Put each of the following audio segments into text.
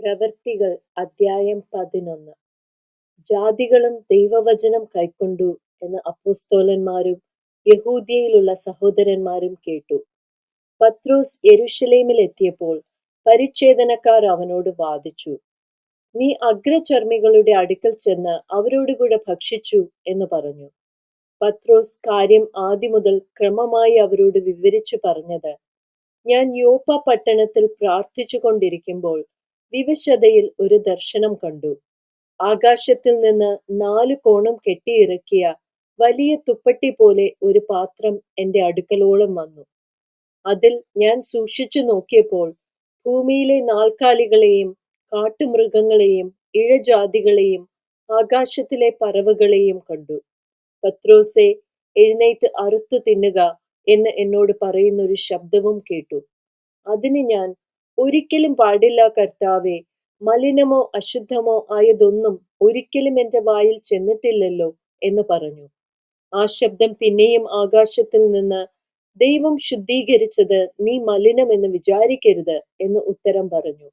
പ്രവൃത്തികൾ അദ്ധ്യായം പതിനൊന്ന്. ജാതികളും ദൈവവചനം കൈക്കൊണ്ടു എന്ന് അപ്പോസ്തോലന്മാരും യഹൂദിയയിലുള്ള സഹോദരന്മാരും കേട്ടു. പത്രോസ് യെരൂശലേമിൽ എത്തിയപ്പോൾ പരിച്ഛേദനക്കാർ അവനോട് വാദിച്ചു നീ അഗ്രചർമ്മികളുടെ അടുക്കൽ ചെന്ന് അവരോടുകൂടെ ഭക്ഷിച്ചു എന്ന് പറഞ്ഞു പത്രോസ് കാര്യം ആദ്യം മുതൽ ക്രമമായി അവരോട് വിവരിച്ചു പറഞ്ഞത് ഞാൻ യോപ്പ പട്ടണത്തിൽ പ്രാർത്ഥിച്ചു കൊണ്ടിരിക്കുമ്പോൾ വിവശതയിൽ ഒരു ദർശനം കണ്ടു. ആകാശത്തിൽ നിന്ന് നാലു കോണം കെട്ടിയിറക്കിയ വലിയ തുപ്പട്ടി പോലെ ഒരു പാത്രം എന്റെ അടുക്കലോളം വന്നു. അതിൽ ഞാൻ സൂക്ഷിച്ചു നോക്കിയപ്പോൾ ഭൂമിയിലെ നാൽക്കാലികളെയും കാട്ടുമൃഗങ്ങളെയും ഇഴജാതികളെയും ആകാശത്തിലെ പറവകളെയും കണ്ടു. പത്രോസെ എഴുന്നേറ്റ് അറുത്തു തിന്നുക എന്ന് എന്നോട് പറയുന്നൊരു ശബ്ദവും കേട്ടു. അതിന് ഞാൻ ഒരിക്കലും പാടില്ല കർത്താവെ. മലിനമോ അശുദ്ധമോ ആയതൊന്നും ഒരിക്കലും എന്റെ വായിൽ ചെന്നിട്ടില്ലല്ലോ എന്ന് പറഞ്ഞു. ആ ശബ്ദം പിന്നെയും ആകാശത്തിൽ നിന്ന് ദൈവം ശുദ്ധീകരിച്ചത് നീ മലിനമെന്ന് വിചാരിക്കരുത് എന്ന് ഉത്തരം പറഞ്ഞു.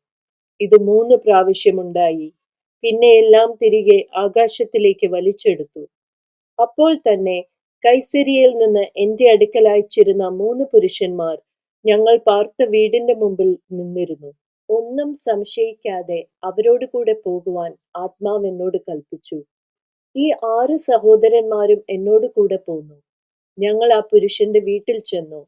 ഇത് മൂന്ന് പ്രാവശ്യമുണ്ടായി പിന്നെ എല്ലാം തിരികെ ആകാശത്തിലേക്ക് വലിച്ചെടുത്തു. അപ്പോൾ തന്നെ കൈസരിയിൽ നിന്ന് എന്റെ അടുക്കൽ അയച്ചിരുന്ന മൂന്ന് പുരുഷന്മാർ ഞങ്ങൾ പാർത്ത വീടിന്റെ മുമ്പിൽ നിന്നിരുന്നു. ഒന്നും സംശയിക്കാതെ അവരോട് കൂടെ പോകുവാൻ ആത്മാവ് എന്നോട് കൽപ്പിച്ചു. ഈ ആറ് സഹോദരന്മാരും എന്നോട് കൂടെ പോന്നു. ഞങ്ങൾ ആ പുരുഷന്റെ വീട്ടിൽ ചെന്നു.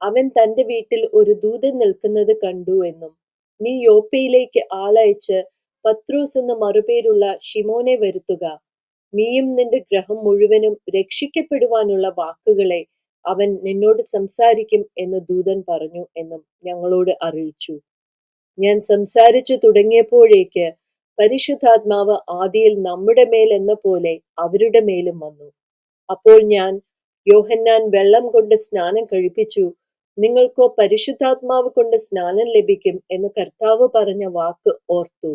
അവൻ തന്റെ വീട്ടിൽ ഒരു ദൂതൻ നിൽക്കുന്നത് കണ്ടു എന്നും നീ യോപ്പയിലേക്ക് ആളയച്ച് പത്രോസ് എന്ന മറുപേരുള്ള ഷിമോനെ വരുത്തുക. നീയും നിന്റെ ഗ്രഹം മുഴുവനും രക്ഷിക്കപ്പെടുവാനുള്ള വാക്കുകളെ അവൻ നിന്നോട് സംസാരിക്കും എന്ന് ദൂതൻ പറഞ്ഞു എന്നും ഞങ്ങളോട് അറിയിച്ചു. ഞാൻ സംസാരിച്ചു തുടങ്ങിയപ്പോഴേക്ക് പരിശുദ്ധാത്മാവ് ആദിയിൽ നമ്മുടെ മേൽ എന്ന പോലെ അവരുടെ മേലും വന്നു. അപ്പോൾ ഞാൻ യോഹന്നാൻ വെള്ളം കൊണ്ട് സ്നാനം കഴിപ്പിച്ചു. നിങ്ങൾക്കോ പരിശുദ്ധാത്മാവ് കൊണ്ട് സ്നാനം ലഭിക്കും എന്ന് കർത്താവ് പറഞ്ഞ വാക്ക് ഓർത്തു.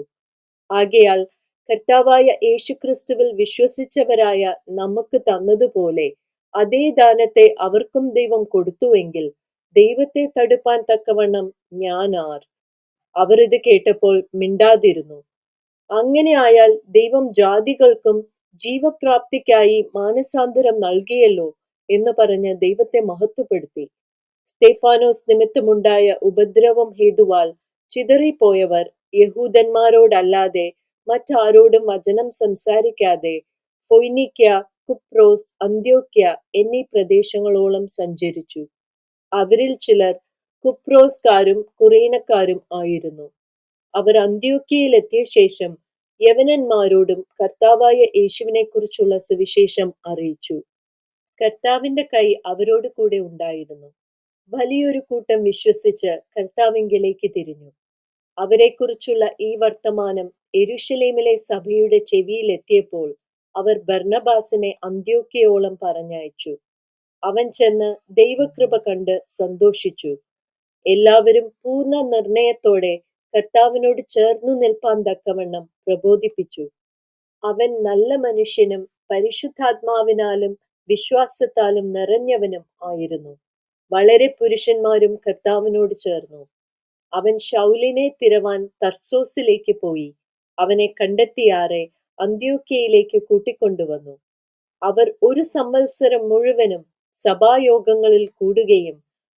ആകയാൽ കർത്താവായ യേശുക്രിസ്തുവിൽ വിശ്വസിച്ചവരായ നമുക്ക് തന്നതുപോലെ അതേ ദാനത്തെ അവർക്കും ദൈവം കൊടുത്തുവെങ്കിൽ ദൈവത്തെ തടുപ്പാൻ തക്കവണ്ണം ഞാൻ ആർ. അവരിത് കേട്ടപ്പോൾ മിണ്ടാതിരുന്നു. അങ്ങനെ ആയാൽ ദൈവം ജാതികൾക്കും ജീവപ്രാപ്തിക്കായി മാനസാന്തരം നൽകിയല്ലോ എന്ന് പറഞ്ഞ് ദൈവത്തെ മഹത്വപ്പെടുത്തി. സ്തേഫാനോസ് നിമിത്തമുണ്ടായ ഉപദ്രവം ഹേതുവാൽ ചിതറിപ്പോയവർ യഹൂദന്മാരോടല്ലാതെ മറ്റാരോടും വചനം സംസാരിക്കാതെ ഫൊയ്നിക്യ കുപ്രോസ് അന്ത്യോക്യ എന്നീ പ്രദേശങ്ങളോളം സഞ്ചരിച്ചു. അവരിൽ ചിലർ കുപ്രോസ്കാരും കുറേനക്കാരും ആയിരുന്നു. അവർ അന്ത്യോക്യയിലെത്തിയ ശേഷം യവനന്മാരോടും കർത്താവായ യേശുവിനെ കുറിച്ചുള്ള സുവിശേഷം അറിയിച്ചു. കർത്താവിന്റെ കൈ അവരോട് കൂടെ ഉണ്ടായിരുന്നു. വലിയൊരു കൂട്ടം വിശ്വസിച്ച് കർത്താവിങ്കിലേക്ക് തിരിഞ്ഞു. അവരെക്കുറിച്ചുള്ള ഈ വർത്തമാനം എരുഷലേമിലെ സഭയുടെ ചെവിയിലെത്തിയപ്പോൾ അവർ ബർണബാസിനെ അന്ത്യോക്യയോളം പറഞ്ഞയച്ചു. അവൻ ചെന്ന് ദൈവകൃപ കണ്ട് സന്തോഷിച്ചു. എല്ലാവരും പൂർണ നിർണയത്തോടെ കർത്താവിനോട് ചേർന്നു നിൽപ്പാൻ തക്കവണ്ണം പ്രബോധിപ്പിച്ചു. അവൻ നല്ല മനുഷ്യനും പരിശുദ്ധാത്മാവിനാലും വിശ്വാസത്താലും നിറഞ്ഞവനും ആയിരുന്നു. വളരെ പുരുഷന്മാരും കർത്താവിനോട് ചേർന്നു. അവൻ ശൗലിനെ തിരവാൻ തർസോസിലേക്ക് പോയി. അവനെ കണ്ടെത്തിയാറെ അന്ത്യോക്യയിലേക്ക് കൂട്ടിക്കൊണ്ടുവന്നു. അവർ ഒരു സംവത്സരം മുഴുവനും സഭായോഗങ്ങളിൽ കൂടുകയും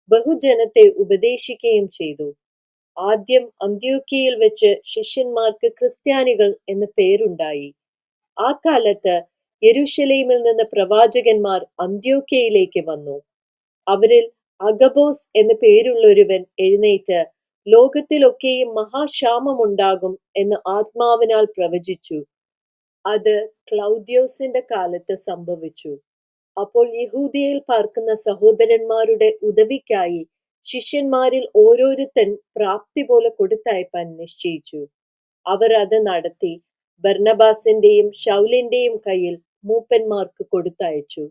ബഹുജനത്തെ ഉപദേശിക്കുകയും ചെയ്തു. ആദ്യം അന്ത്യോക്യയിൽ വെച്ച് ശിഷ്യന്മാർക്ക് ക്രിസ്ത്യാനികൾ എന്ന പേരുണ്ടായി. ആ കാലത്ത് യെരുഷലേമിൽ നിന്ന് പ്രവാചകന്മാർ അന്ത്യോക്യയിലേക്ക് വന്നു. അവരിൽ അഗബോസ് എന്ന പേരുള്ളൊരുവൻ എഴുന്നേറ്റ് ലോകത്തിലൊക്കെയും മഹാക്ഷാമമുണ്ടാകും എന്ന് ആത്മാവിനാൽ പ്രവചിച്ചു. അത് ക്ലൗദ്യോസിന്റെ കാലത്ത് സംഭവിച്ചു. അപ്പോൾ യഹൂദിയയിൽ പാർക്കുന്ന സഹോദരന്മാരുടെ ഉദവിക്കായി ശിഷ്യന്മാരിൽ ഓരോരുത്തൻ പ്രാപ്തി പോലെ കൊടുത്തയപ്പാൻ നിശ്ചയിച്ചു. അവർ അത് നടത്തി ബർണബാസിന്റെയും ഷൗലിന്റെയും കയ്യിൽ മൂപ്പന്മാർക്ക് കൊടുത്തയച്ചു.